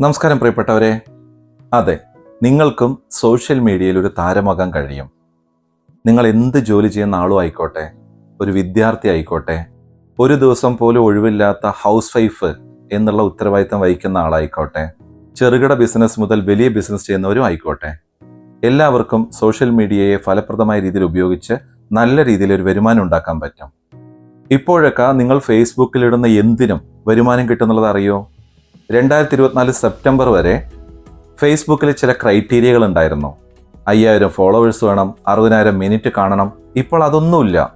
നമസ്കാരം പ്രിയപ്പെട്ടവരെ. അതെ നിങ്ങൾക്കും സോഷ്യൽ മീഡിയയിൽ ഒരു താരമാകാൻ കഴിയും. നിങ്ങൾ എന്ത് ജോലി ചെയ്യുന്ന ആളും ആയിക്കോട്ടെ ഒരു വിദ്യാർത്ഥി ആയിക്കോട്ടെ ഒരു ദിവസം പോലും ഒഴിവില്ലാത്ത ഹൗസ് വൈഫ് എന്നുള്ള ഉത്തരവാദിത്തം വഹിക്കുന്ന ആളായിക്കോട്ടെ ചെറുകിട ബിസിനസ് മുതൽ വലിയ ബിസിനസ് ചെയ്യുന്നവരും ആയിക്കോട്ടെ എല്ലാവർക്കും സോഷ്യൽ മീഡിയയെ ഫലപ്രദമായ രീതിയിൽ ഉപയോഗിച്ച് നല്ല രീതിയിൽ ഒരു വരുമാനം ഉണ്ടാക്കാൻ പറ്റും. ഇപ്പോഴൊക്കെ നിങ്ങൾ ഫേസ്ബുക്കിൽ ഇടുന്ന എന്തിനും വരുമാനം കിട്ടുന്നുള്ളത് അറിയോ? രണ്ടായിരത്തി ഇരുപത്തിനാല് സെപ്റ്റംബർ വരെ ഫേസ്ബുക്കിൽ ചില ക്രൈറ്റീരിയകൾ ഉണ്ടായിരുന്നു. അയ്യായിരം ഫോളോവേഴ്സ് വേണം അറുപതിനായിരം മിനിറ്റ് കാണണം. ഇപ്പോൾ അതൊന്നുമില്ല.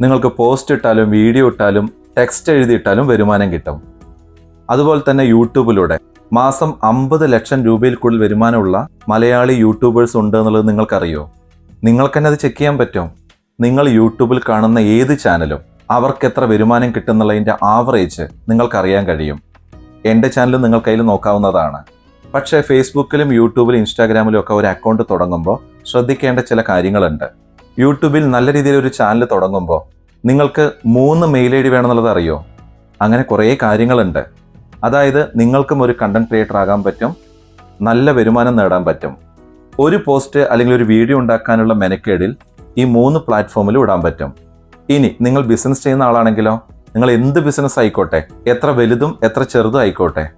നിങ്ങൾക്ക് പോസ്റ്റ് ഇട്ടാലും വീഡിയോ ഇട്ടാലും ടെക്സ്റ്റ് എഴുതിയിട്ടാലും വരുമാനം കിട്ടും. അതുപോലെ തന്നെ യൂട്യൂബിലൂടെ മാസം അമ്പത് ലക്ഷം രൂപയിൽ കൂടുതൽ വരുമാനമുള്ള മലയാളി യൂട്യൂബേഴ്സ് ഉണ്ട് എന്നുള്ളത് നിങ്ങൾക്കറിയോ? നിങ്ങൾക്ക് തന്നെ അത് ചെക്ക് ചെയ്യാൻ പറ്റും. നിങ്ങൾ യൂട്യൂബിൽ കാണുന്ന ഏത് ചാനലും അവർക്ക് എത്ര വരുമാനം കിട്ടുന്നുള്ളതിന്റെ ആവറേജ് നിങ്ങൾക്കറിയാൻ കഴിയും. എന്റെ ചാനലും നിങ്ങൾ കയ്യിൽ നോക്കാവുന്നതാണ്. പക്ഷേ ഫേസ്ബുക്കിലും യൂട്യൂബിലും ഇൻസ്റ്റാഗ്രാമിലും ഒക്കെ ഒരു അക്കൗണ്ട് തുടങ്ങുമ്പോൾ ശ്രദ്ധിക്കേണ്ട ചില കാര്യങ്ങളുണ്ട്. യൂട്യൂബിൽ നല്ല രീതിയിൽ ഒരു ചാനൽ തുടങ്ങുമ്പോൾ നിങ്ങൾക്ക് മൂന്ന് മെയിൽ ഐ ഡി വേണമെന്നുള്ളത് അറിയോ? അങ്ങനെ കുറേ കാര്യങ്ങളുണ്ട്. അതായത് നിങ്ങൾക്കും ഒരു കണ്ടന്റ് ക്രിയേറ്റർ ആകാൻ പറ്റും നല്ല വരുമാനം നേടാൻ പറ്റും. ഒരു പോസ്റ്റ് അല്ലെങ്കിൽ ഒരു വീഡിയോ ഉണ്ടാക്കാനുള്ള മെനക്കേടിൽ ഈ മൂന്ന് പ്ലാറ്റ്ഫോമിൽ ഇടാൻ പറ്റും. ഇനി നിങ്ങൾ ബിസിനസ് ചെയ്യുന്ന ആളാണെങ്കിലോ നിങ്ങൾ എന്ത് ബിസിനസ് ആയിക്കോട്ടെ എത്ര വലുതും എത്ര ചെറുതും ആയിക്കോട്ടെ.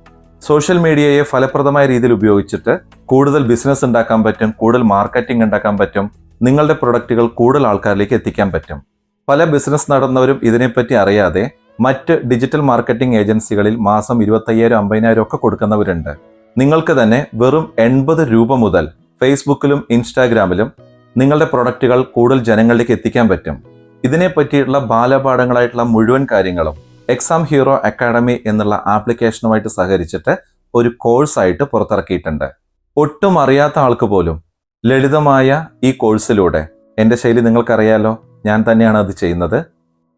സോഷ്യൽ മീഡിയയെ ഫലപ്രദമായ രീതിയിൽ ഉപയോഗിച്ചിട്ട് കൂടുതൽ ബിസിനസ് ഉണ്ടാക്കാൻ പറ്റും കൂടുതൽ മാർക്കറ്റിംഗ് ഉണ്ടാക്കാൻ പറ്റും നിങ്ങളുടെ പ്രൊഡക്റ്റുകൾ കൂടുതൽ ആൾക്കാരിലേക്ക് എത്തിക്കാൻ പറ്റും. പല ബിസിനസ് നടന്നവരും ഇതിനെപ്പറ്റി അറിയാതെ മറ്റ് ഡിജിറ്റൽ മാർക്കറ്റിംഗ് ഏജൻസികളിൽ മാസം ഇരുപത്തയ്യായിരം അമ്പതിനായിരം ഒക്കെ കൊടുക്കുന്നവരുണ്ട്. നിങ്ങൾക്ക് തന്നെ വെറും എൺപത് രൂപ മുതൽ ഫേസ്ബുക്കിലും ഇൻസ്റ്റാഗ്രാമിലും നിങ്ങളുടെ പ്രൊഡക്റ്റുകൾ കൂടുതൽ ജനങ്ങളിലേക്ക് എത്തിക്കാൻ പറ്റും. ഇതിനെ പറ്റിയിട്ടുള്ള ബാലപാഠങ്ങളായിട്ടുള്ള മുഴുവൻ കാര്യങ്ങളും എക്സാം ഹീറോ അക്കാഡമി എന്നുള്ള ആപ്ലിക്കേഷനുമായിട്ട് സഹകരിച്ചിട്ട് ഒരു കോഴ്സായിട്ട് പുറത്തിറക്കിയിട്ടുണ്ട്. ഒട്ടും അറിയാത്ത ആൾക്ക് പോലും ലളിതമായ ഈ കോഴ്സിലൂടെ. എന്റെ ശൈലി നിങ്ങൾക്കറിയാലോ ഞാൻ തന്നെയാണ് അത് ചെയ്യുന്നത്.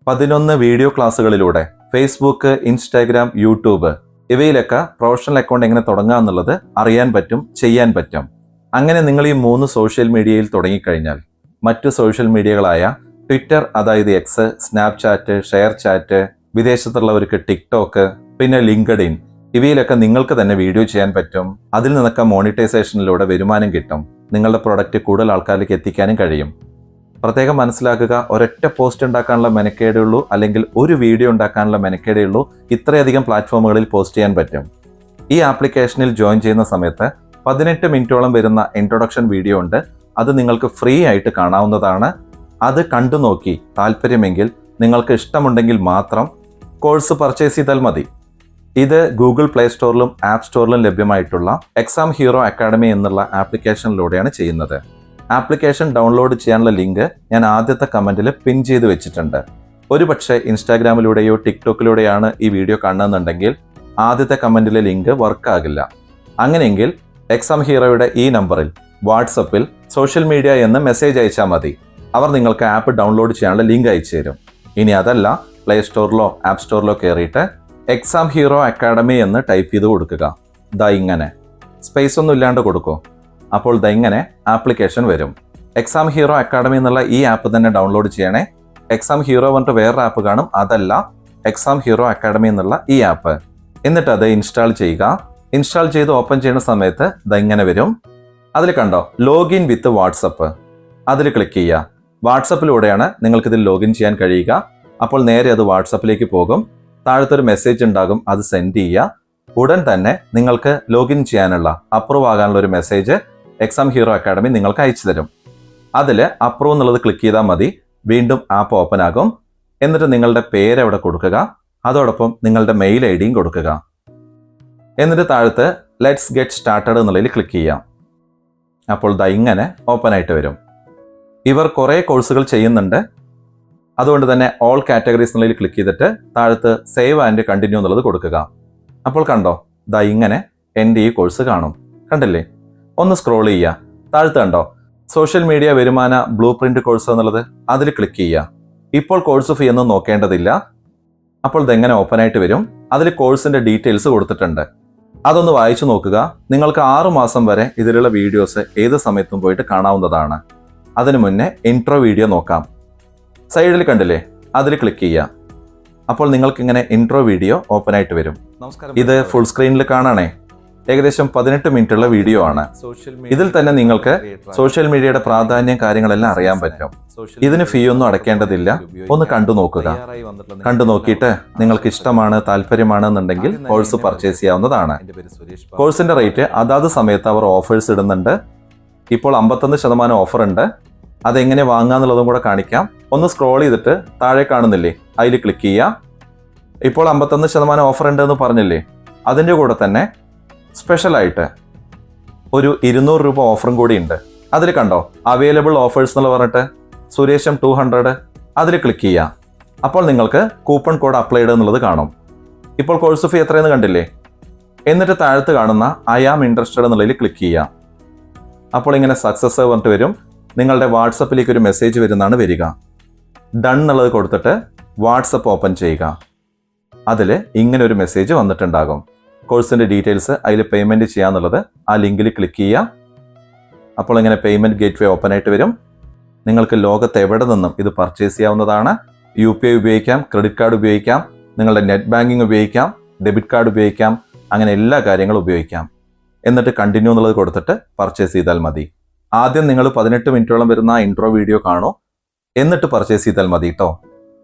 പതിനൊന്ന് വീഡിയോ ക്ലാസ്സുകളിലൂടെ ഫേസ്ബുക്ക് ഇൻസ്റ്റാഗ്രാം യൂട്യൂബ് ഇവയിലൊക്കെ പ്രൊഫഷണൽ അക്കൗണ്ട് എങ്ങനെ തുടങ്ങുക എന്നുള്ളത് അറിയാൻ പറ്റും ചെയ്യാൻ പറ്റും. അങ്ങനെ നിങ്ങൾ ഈ മൂന്ന് സോഷ്യൽ മീഡിയയിൽ തുടങ്ങിക്കഴിഞ്ഞാൽ മറ്റു സോഷ്യൽ മീഡിയകളായ ട്വിറ്റർ അതായത് എക്സ് സ്നാപ്ചാറ്റ് ഷെയർ ചാറ്റ് വിദേശത്തുള്ളവർക്ക് ടിക്ടോക്ക് പിന്നെ ലിങ്ക്ഡ് ഇൻ ഇവയിലൊക്കെ നിങ്ങൾക്ക് തന്നെ വീഡിയോ ചെയ്യാൻ പറ്റും. അതിൽ നിന്നൊക്കെ മോണിറ്റൈസേഷനിലൂടെ വരുമാനം കിട്ടും. നിങ്ങളുടെ പ്രൊഡക്റ്റ് കൂടുതൽ ആൾക്കാരിലേക്ക് എത്തിക്കാനും കഴിയും. പ്രത്യേകം മനസ്സിലാക്കുക ഒരൊറ്റ പോസ്റ്റ് ഉണ്ടാക്കാനുള്ള മെനക്കേടേ ഉള്ളൂ അല്ലെങ്കിൽ ഒരു വീഡിയോ ഉണ്ടാക്കാനുള്ള മെനക്കേടേ ഉള്ളൂ ഇത്രയധികം പ്ലാറ്റ്ഫോമുകളിൽ പോസ്റ്റ് ചെയ്യാൻ പറ്റും. ഈ ആപ്ലിക്കേഷനിൽ ജോയിൻ ചെയ്യുന്ന സമയത്ത് പതിനെട്ട് മിനിറ്റോളം വരുന്ന ഇൻട്രൊഡക്ഷൻ വീഡിയോ ഉണ്ട്. അത് നിങ്ങൾക്ക് ഫ്രീ ആയിട്ട് കാണാവുന്നതാണ്. അത് കണ്ടു നോക്കി. താല്പര്യമെങ്കിൽ നിങ്ങൾക്ക് ഇഷ്ടമുണ്ടെങ്കിൽ മാത്രം കോഴ്സ് പർച്ചേസ് ചെയ്താൽ മതി. ഇത് ഗൂഗിൾ പ്ലേ സ്റ്റോറിലും ആപ്പ് സ്റ്റോറിലും ലഭ്യമായിട്ടുള്ള എക്സാം ഹീറോ അക്കാഡമി എന്നുള്ള ആപ്ലിക്കേഷനിലൂടെയാണ് ചെയ്യുന്നത്. ആപ്ലിക്കേഷൻ ഡൗൺലോഡ് ചെയ്യാനുള്ള ലിങ്ക് ഞാൻ ആദ്യത്തെ കമന്റിൽ പിൻ ചെയ്ത് വെച്ചിട്ടുണ്ട്. ഒരുപക്ഷെ ഇൻസ്റ്റാഗ്രാമിലൂടെയോ ടിക്ടോക്കിലൂടെയാണ് ഈ വീഡിയോ കാണുന്നുണ്ടെങ്കിൽ ആദ്യത്തെ കമന്റിലെ ലിങ്ക് വർക്കാകില്ല അങ്ങനെയെങ്കിൽ എക്സാം ഹീറോയുടെ ഈ നമ്പറിൽ വാട്സപ്പിൽ സോഷ്യൽ മീഡിയ എന്ന് മെസ്സേജ് അയച്ചാൽ മതി. അവർ നിങ്ങൾക്ക് ആപ്പ് ഡൗൺലോഡ് ചെയ്യാനുള്ള ലിങ്ക് അയച്ചു തരും. ഇനി അതല്ല പ്ലേ സ്റ്റോറിലോ ആപ്പ് സ്റ്റോറിലോ കയറിയിട്ട് എക്സാം ഹീറോ അക്കാഡമി എന്ന് ടൈപ്പ് ചെയ്ത് കൊടുക്കുക. ദാ ഇങ്ങനെ. സ്പേസ് ഒന്നും ഇല്ലാണ്ട് കൊടുക്കൂ. അപ്പോൾ ദാ ഇങ്ങനെ ആപ്ലിക്കേഷൻ വരും. എക്സാം ഹീറോ അക്കാഡമി എന്നുള്ള ഈ ആപ്പ് തന്നെ ഡൗൺലോഡ് ചെയ്യണേ. എക്സാം ഹീറോ പറഞ്ഞിട്ട് വേറൊരു ആപ്പ് കാണും. അതല്ല എക്സാം ഹീറോ അക്കാഡമി എന്നുള്ള ഈ ആപ്പ് എന്നിട്ട് അത് ഇൻസ്റ്റാൾ ചെയ്യുക. ഇൻസ്റ്റാൾ ചെയ്ത് ഓപ്പൺ ചെയ്യുന്ന സമയത്ത് ദാ ഇങ്ങനെ വരും. അതിൽ കണ്ടോ ലോഗിൻ വിത്ത് വാട്സപ്പ് അതിൽ ക്ലിക്ക് ചെയ്യുക. വാട്സപ്പിലൂടെയാണ് നിങ്ങൾക്ക് ഇതിൽ ലോഗിൻ ചെയ്യാൻ കഴിയുക. അപ്പോൾ നേരെ അത് വാട്സപ്പിലേക്ക് പോകും. താഴത്തൊരു മെസ്സേജ് ഉണ്ടാകും അത് സെൻഡ് ചെയ്യുക. ഉടൻ തന്നെ നിങ്ങൾക്ക് ലോഗിൻ ചെയ്യാനുള്ള അപ്രൂവ് ആകാനുള്ള ഒരു മെസ്സേജ് എക്സാം ഹീറോ അക്കാഡമി നിങ്ങൾക്ക് അയച്ചു തരും. അതിൽ അപ്രൂവ് എന്നുള്ളത് ക്ലിക്ക് ചെയ്താൽ മതി. വീണ്ടും ആപ്പ് ഓപ്പൺ ആകും. എന്നിട്ട് നിങ്ങളുടെ പേര് അവിടെ കൊടുക്കുക. അതോടൊപ്പം നിങ്ങളുടെ മെയിൽ ഐ ഡിയും കൊടുക്കുക. എന്നിട്ട് താഴത്ത് ലെറ്റ്സ് ഗെറ്റ് സ്റ്റാർട്ടഡ് എന്നുള്ളതിൽ ക്ലിക്ക് ചെയ്യാം. അപ്പോൾ ദാ ഇങ്ങനെ ഓപ്പൺ ആയിട്ട് വരും. ഇവർ കുറേ കോഴ്സുകൾ ചെയ്യുന്നുണ്ട്. അതുകൊണ്ട് തന്നെ ഓൾ കാറ്റഗറീസ് എന്നുള്ളതിൽ ക്ലിക്ക് ചെയ്തിട്ട് താഴത്ത് സേവ് ആൻഡ് കണ്ടിന്യൂ എന്നുള്ളത് കൊടുക്കുക. അപ്പോൾ കണ്ടോ ദാ ഇങ്ങനെ എന്റെ ഈ കോഴ്സ് കാണും. കണ്ടില്ലേ? ഒന്ന് സ്ക്രോൾ ചെയ്യുക. താഴത്ത് കണ്ടോ സോഷ്യൽ മീഡിയ വരുമാന ബ്ലൂ പ്രിന്റ് കോഴ്സ് എന്നുള്ളത് അതിൽ ക്ലിക്ക് ചെയ്യുക. ഇപ്പോൾ കോഴ്സ് ഫീ ഒന്നും നോക്കേണ്ടതില്ല. അപ്പോൾ ഇതെങ്ങനെ ഓപ്പൺ ആയിട്ട് വരും? അതിൽ കോഴ്സിന്റെ ഡീറ്റെയിൽസ് കൊടുത്തിട്ടുണ്ട്. അതൊന്ന് വായിച്ചു നോക്കുക. നിങ്ങൾക്ക് ആറു മാസം വരെ ഇതിലുള്ള വീഡിയോസ് ഏത് സമയത്തും പോയിട്ട് കാണാവുന്നതാണ്. അതിനു മുന്നേ ഇൻട്രോ വീഡിയോ നോക്കാം. സൈഡിൽ കണ്ടില്ലേ? അതിൽ ക്ലിക്ക് ചെയ്യാം. അപ്പോൾ നിങ്ങൾക്ക് ഇങ്ങനെ ഇൻട്രോ വീഡിയോ ഓപ്പൺ ആയിട്ട് വരും. നമസ്കാരം ഇത് ഫുൾ സ്ക്രീനിൽ കാണാണേ. ഏകദേശം പതിനെട്ട് മിനിറ്റുള്ള വീഡിയോ ആണ്. ഇതിൽ തന്നെ നിങ്ങൾക്ക് സോഷ്യൽ മീഡിയയുടെ പ്രാധാന്യം കാര്യങ്ങളെല്ലാം അറിയാൻ പറ്റും. ഇതിന് ഫീ ഒന്നും അടയ്ക്കേണ്ടതില്ല. ഒന്ന് കണ്ടു നോക്കുക. കണ്ടു നോക്കിയിട്ട് നിങ്ങൾക്ക് ഇഷ്ടമാണ് താല്പര്യമാണ് എന്നുണ്ടെങ്കിൽ കോഴ്സ് പർച്ചേസ് ചെയ്യാവുന്നതാണ്. കോഴ്സിന്റെ റേറ്റ് അതാത് സമയത്ത് അവർ ഓഫേഴ്സ് ഇടുന്നുണ്ട്. ഇപ്പോൾ അമ്പത്തൊന്ന് ശതമാനം ഓഫർ ഉണ്ട്. അതെങ്ങനെ വാങ്ങാന്നുള്ളതും കൂടെ കാണിക്കാം. ഒന്ന് സ്ക്രോൾ ചെയ്തിട്ട് താഴെ കാണുന്നില്ലേ? അതിൽ ക്ലിക്ക് ചെയ്യുക ഇപ്പോൾ അമ്പത്തൊന്ന് ശതമാനം ഓഫർ ഉണ്ട് എന്ന് പറഞ്ഞില്ലേ? അതിന്റെ കൂടെ തന്നെ സ്പെഷ്യലായിട്ട് ഒരു ഇരുന്നൂറ് രൂപ ഓഫറും കൂടി ഉണ്ട്. അതിൽ കണ്ടോ? അവൈലബിൾ ഓഫേഴ്സ് എന്നുള്ള പറഞ്ഞിട്ട്? സുരേഷം ടു ഹൺഡ്രഡ് അതിൽ ക്ലിക്ക് ചെയ്യുക അപ്പോൾ നിങ്ങൾക്ക് കൂപ്പൺ കോഡ് അപ്ലൈഡ് എന്നുള്ളത് കാണും. ഇപ്പോൾ കോഴ്സ് ഫീ എത്രയെന്ന് കണ്ടില്ലേ? എന്നിട്ട് താഴത്ത് കാണുന്ന ഐ ആം ഇൻട്രസ്റ്റഡ് എന്നുള്ളതിൽ ക്ലിക്ക് ചെയ്യുക അപ്പോൾ ഇങ്ങനെ സക്സസ് പറഞ്ഞിട്ട് വരും. നിങ്ങളുടെ വാട്സപ്പിലേക്ക് ഒരു മെസ്സേജ് വരുന്നതാണ് വരിക. ഡൺ എന്നുള്ളത് കൊടുത്തിട്ട് വാട്സപ്പ് ഓപ്പൺ ചെയ്യുക. അതിൽ ഇങ്ങനെ ഒരു മെസ്സേജ് വന്നിട്ടുണ്ടാകും കോഴ്സിന്റെ ഡീറ്റെയിൽസ് അതിൽ പേയ്മെന്റ് ചെയ്യാന്നുള്ളത് ആ ലിങ്കിൽ ക്ലിക്ക് ചെയ്യുക. അപ്പോൾ ഇങ്ങനെ പേയ്മെന്റ് ഗേറ്റ് വേ ഓപ്പൺ ആയിട്ട് വരും. നിങ്ങൾക്ക് ലോകത്ത് എവിടെ നിന്നും ഇത് പർച്ചേസ് ചെയ്യാവുന്നതാണ്. യു പി ഐ ഉപയോഗിക്കാം ക്രെഡിറ്റ് കാർഡ് ഉപയോഗിക്കാം നിങ്ങളുടെ നെറ്റ് ബാങ്കിങ് ഉപയോഗിക്കാം ഡെബിറ്റ് കാർഡ് ഉപയോഗിക്കാം അങ്ങനെ എല്ലാ കാര്യങ്ങളും ഉപയോഗിക്കാം. എന്നിട്ട് കണ്ടിന്യൂ എന്നുള്ളത് കൊടുത്തിട്ട് പർച്ചേസ് ചെയ്താൽ മതി. ആദ്യം നിങ്ങൾ പതിനെട്ട് മിനിറ്റോളം വരുന്ന ഇൻട്രോ വീഡിയോ കാണോ. എന്നിട്ട് പർച്ചേസ് ചെയ്താൽ മതി കേട്ടോ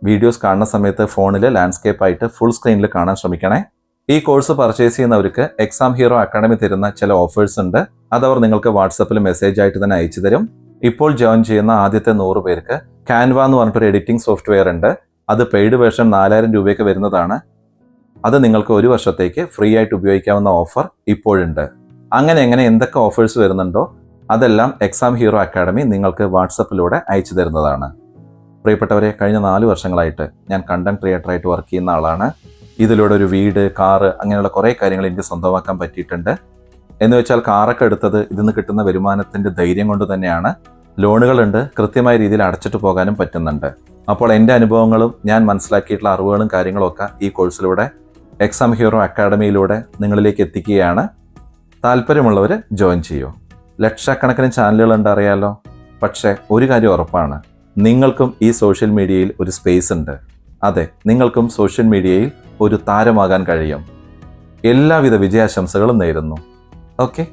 വീഡിയോസ് കാണുന്ന സമയത്ത് ഫോണിൽ ലാൻഡ്സ്കേപ്പ് ആയിട്ട് ഫുൾ സ്ക്രീനിൽ കാണാൻ ശ്രമിക്കണേ. ഈ കോഴ്സ് പർച്ചേസ് ചെയ്യുന്നവർക്ക് എക്സാം ഹീറോ അക്കാഡമി തരുന്ന ചില ഓഫേഴ്സ് ഉണ്ട്. അതവർ നിങ്ങൾക്ക് വാട്സപ്പിൽ മെസ്സേജ് ആയിട്ട് തന്നെ അയച്ചു തരും. ഇപ്പോൾ ജോയിൻ ചെയ്യുന്ന ആദ്യത്തെ നൂറ് പേർക്ക് കാൻവ എന്ന് പറഞ്ഞിട്ടൊരു എഡിറ്റിംഗ് സോഫ്റ്റ്വെയർ ഉണ്ട്. അത് പെയ്ഡ് വേർഷൻ നാലായിരം രൂപയ്ക്ക് വരുന്നതാണ്. അത് നിങ്ങൾക്ക് ഒരു വർഷത്തേക്ക് ഫ്രീ ആയിട്ട് ഉപയോഗിക്കാവുന്ന ഓഫർ ഇപ്പോഴുണ്ട്. അങ്ങനെ എങ്ങനെ എന്തൊക്കെ ഓഫേഴ്സ് വരുന്നുണ്ടോ അതെല്ലാം എക്സാം ഹീറോ അക്കാഡമി നിങ്ങൾക്ക് വാട്സപ്പിലൂടെ അയച്ചു തരുന്നതാണ്. പ്രിയപ്പെട്ടവരെ കഴിഞ്ഞ നാല് വർഷങ്ങളായിട്ട് ഞാൻ കണ്ടന്റ് ക്രിയേറ്ററായിട്ട് വർക്ക് ചെയ്യുന്ന ആളാണ്. ഇതിലൂടെ ഒരു വീട് കാറ് അങ്ങനെയുള്ള കുറേ കാര്യങ്ങൾ എനിക്ക് സ്വന്തമാക്കാൻ പറ്റിയിട്ടുണ്ട്. എന്ന് വെച്ചാൽ കാറൊക്കെ എടുത്തത് ഇതിന്ന് കിട്ടുന്ന വരുമാനത്തിന്റെ ധൈര്യം കൊണ്ട് തന്നെയാണ്. ലോണുകളുണ്ട് കൃത്യമായ രീതിയിൽ അടച്ചിട്ട് പോകാനും പറ്റുന്നുണ്ട്. അപ്പോൾ എന്റെ അനുഭവങ്ങളും ഞാൻ മനസ്സിലാക്കിയിട്ടുള്ള അറിവുകളും കാര്യങ്ങളും ഒക്കെ ഈ കോഴ്സിലൂടെ എക്സാം ഹീറോ അക്കാഡമിയിലൂടെ നിങ്ങളിലേക്ക് എത്തിക്കുകയാണ്. താല്പര്യമുള്ളവർ ജോയിൻ ചെയ്യൂ. ലക്ഷക്കണക്കിന് ചാനലുകളുണ്ട് അറിയാലോ പക്ഷേ ഒരു കാര്യം ഉറപ്പാണ്. നിങ്ങൾക്കും ഈ സോഷ്യൽ മീഡിയയിൽ ഒരു സ്പേസ് ഉണ്ട്. അതെ നിങ്ങൾക്കും സോഷ്യൽ മീഡിയയിൽ ഒരു താരമാകാൻ കഴിയും. എല്ലാവിധ വിജയാശംസകളും നേരുന്നു. ഓക്കെ